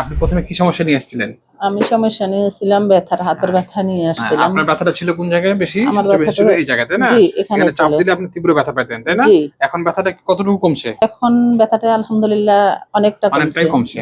আপনি প্রথমে কি সমস্যা নিয়ে আসছিলেন? আমি সমস্যা নিয়েছিলাম ব্যথার হাতের ব্যথা নিয়ে হ্যাঁ, আসছিলাম। আপনার ব্যথাটা ছিল কোন জায়গায় বেশি? সবচেয়ে বেশি ছিল এই জায়গায় তাই না? জি এখানে এখানে চাপ দিলে আপনি তীব্র ব্যথা পেতেন তাই না? এখন ব্যথাটা কতটুকু কমছে? এখন ব্যথাটা আলহামদুলিল্লাহ অনেকটা কমছে। অনেকটাই কমছে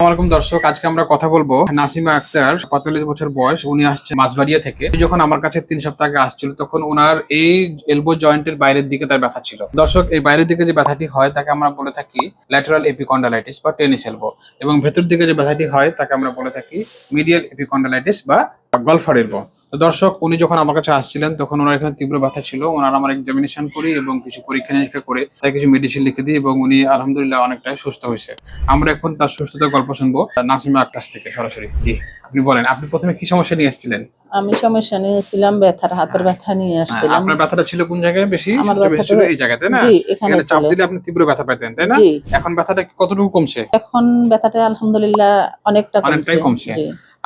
আসসালামাইকুম দর্শক, আজকে আমরা কথা বলব নাসিমা আক্তার, পঁয়তাল্লিশ বছর বয়স, উনি আসছে মাঝবাড়িয়া থেকে। যখন আমার কাছে তিন সপ্তাহ আগে আসছিল, তখন ওনার এই এলবো জয়েন্টের বাইরের দিকে তার ব্যথা ছিল। দর্শক, এই বাইরের দিকে যে ব্যথাটি হয়, তাকে আমরা বলে থাকি ল্যাটারাল এপিকন্ডালাইটিস বা টেনিস এলবো এবং ভেতর দিকে যে ব্যথাটি হয়, তাকে আমরা বলে থাকি মিডিয়াল এপিকন্ডালাইটিস বা গলফার এলবো দর্শক উনি যখন আমার কাছে আসছিলেন তখন ওনার এখানে তীব্র ব্যথা ছিল। ওনার আমার এক্সামিনেশন করি এবং কিছু পরীক্ষা নিরীক্ষা করে তাই কিছু মেডিসিন লিখে দিই এবং উনি আলহামদুলিল্লাহ অনেকটাই সুস্থ হয়েছে। আমরা এখন তার সুস্থতার গল্প শুনব নাসিমা আক্তার থেকে সরাসরি। জি আপনি বলেন আপনি প্রথমে কি সমস্যা নিয়ে এসেছিলেন আমি সমস্যা নিয়েছিলাম ব্যথার হাতের ব্যথা নিয়ে আসছিলাম। আপনার ব্যথাটা ছিল কোন জায়গায় বেশি? আমার সবচেয়ে বেশি ছিল এই জায়গায় তাই না? জি এখানে চাপ দিলে আপনি তীব্র ব্যথা পেতেন তাই না? এখন ব্যথাটা কতটুকু কমছে? এখন ব্যথাটা আলহামদুলিল্লাহ অনেকটা অনেকটাই কমছে।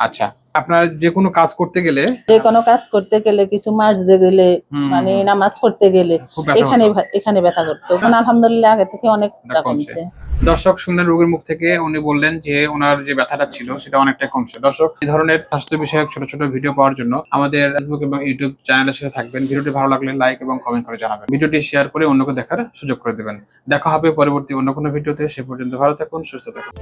আচ্ছা। আপনার যে কোনো কাজ করতে গেলে? যে কোনো কাজ করতে গেলে কিছু মাস দিয়ে গেলে হুম, মানে নামাজ পড়তে গেলে এখানে এখানে ব্যথা করতো। আলহামদুলিল্লাহ আগে থেকে অনেক। কমছে। দর্শক শুনলেন রোগীর মুখ থেকে উনি বললেন যে ওনার যে ব্যথাটা ছিল সেটা অনেকটাই কমছে। দর্শক এই ধরনের স্বাস্থ্য বিষয়ক ছোট ছোট ভিডিও পাওয়ার জন্য আমাদের ফেসবুক এবং ইউটিউব চ্যানেলের সাথে থাকবেন। ভিডিওটি ভালো লাগলে লাইক এবং কমেন্ট করে জানাবেন। ভিডিওটি শেয়ার করে অন্যকে দেখার সুযোগ করে দেবেন। দেখা হবে পরবর্তী অন্য কোনো ভিডিওতে। সে পর্যন্ত ভালো থাকুন সুস্থ থাকুন।